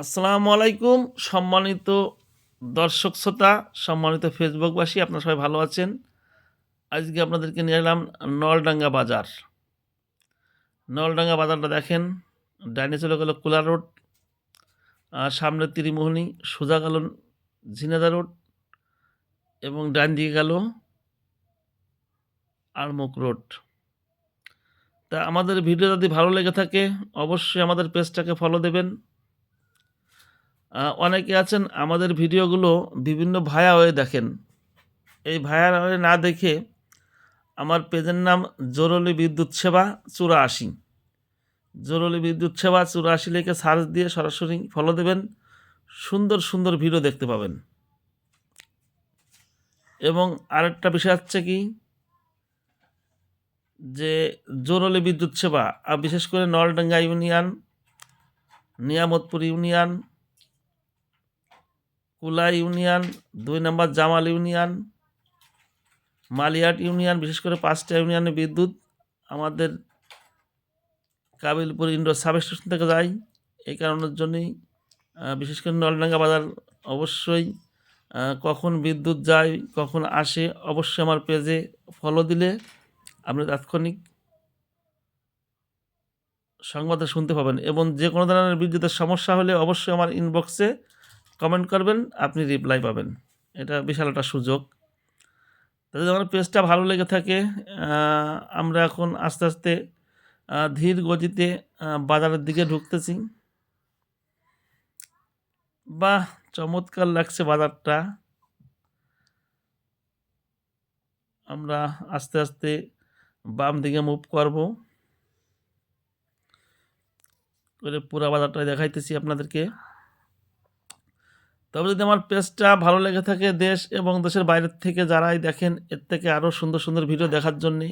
আসসালামু আলাইকুম, সম্মানিত দর্শক শ্রোতা, সম্মানিত ফেসবুকবাসী, আপনারা সবাই ভালো আছেন? আজকে আপনাদেরকে নিয়ে এলাম নলডাঙ্গা বাজার। নলডাঙ্গা বাজারটা দেখেন, ডাইনে চলে গেল কোলা রোড সামনে ত্রিমোহনী, সোজা গেল ঝিনাদা রোড, এবং ডান দিকে গেল আরমুক রোড। তা আমাদের ভিডিও যদি ভালো লেগে থাকে, অবশ্যই আমাদের পেজটাকে ফলো দেবেন। অনেকে আছেন, আমাদের ভিডিওগুলো বিভিন্ন ভায়া হয়ে দেখেন। এই ভায়া হয়ে না দেখে আমার পেজের নাম জরুরি বিদ্যুৎ সেবা চুরাশি। জরুরি বিদ্যুৎ সেবা চুরাশি লিখে সার্চ দিয়ে সরাসরি ফলো দেবেন, সুন্দর সুন্দর ভিডিও দেখতে পাবেন। এবং আরেকটা বিষয় হচ্ছে কি, যে জরুরি বিদ্যুৎ সেবা, আর বিশেষ করে Naldanga union, Niyamatpur union Kula union, দুই নম্বর জামাল ইউনিয়ন, মালিয়াট ইউনিয়ন, বিশেষ করে পাঁচটা ইউনিয়নে বিদ্যুৎ, আমাদের কাবিলপুর ইন্ডোর সাব স্টেশন থেকে যায়। এই কারণের জন্যই বিশেষ করে নলডাঙ্গা বাজার অবশ্যই কখন বিদ্যুৎ যায়, কখন আসে, অবশ্যই আমার পেজে ফলো দিলে আপনি তাৎক্ষণিক সংবাদে শুনতে পাবেন। এবং যে কোনো ধরনের বিদ্যুতের সমস্যা হলে অবশ্যই আমার ইনবক্সে কমেন্ট করবেন, আপনি রিপ্লাই পাবেন। এটা বিশাল একটা সুযোগ। তো যদি আমার পেজটা ভালো লেগে থাকে আমরা এখন আস্তে আস্তে ধীর গতিতে বাজারের দিকে ঢুকতেছি। বাহ, চমৎকার লাগছে বাজারটা। আমরা আস্তে আস্তে বাম দিকে মুভ করব। করে পুরো বাজারটা দেখাইতেছি আপনাদেরকে। তবে যদি আমার পেজটা ভালো লেগে থাকে দেশ এবং দেশের বাইরের থেকে যারাই দেখেন, এর থেকে আরও সুন্দর সুন্দর ভিডিও দেখার জন্যে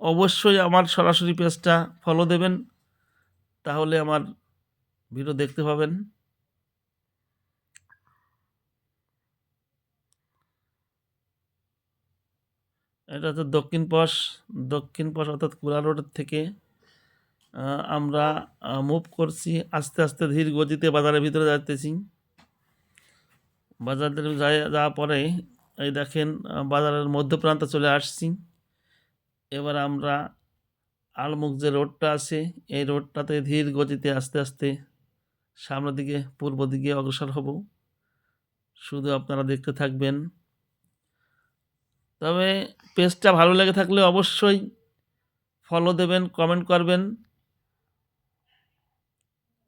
অবশ্যই আমার সরাসরি পেজটা ফলো দেবেন। তাহলে আমার ভিডিও দেখতে পাবেন। এটা হচ্ছে দক্ষিণ পশ দক্ষিণ পশ অর্থাৎ কুড়া রোডের থেকে আমরা মুভ করছি। আস্তে আস্তে ধীর গতিতে বাজারের ভিতরে যাইতেছি। বাজারের যাই যাওয়ার পরে এই দেখেন বাজারের মধ্যপ্রান্তে চলে আসছি। এবার আমরা আলমুখ যে রোডটা আছে, এই রোডটাতে ধীর গতিতে আস্তে আস্তে সামনের দিকে, পূর্ব দিকে অগ্রসর হব। শুধু আপনারা দেখতে থাকবেন। তবে পেজটা ভালো লেগে থাকলে অবশ্যই ফলো দেবেন কমেন্ট করবেন।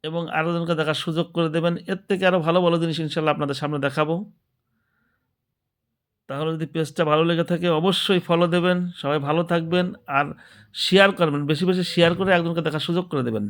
এবং আরও জনকে দেখার সুযোগ করে দেবেন। এর থেকে আরও ভালো ভালো জিনিস ইনশাল্লাহ আপনাদের সামনে দেখাবো। তাহলে যদি পেজটা ভালো লেগে থাকে, অবশ্যই ফলো দেবেন। সবাই ভালো থাকবেন আর শেয়ার করবেন। বেশি বেশি শেয়ার করে একজনকে দেখার সুযোগ করে দেবেন।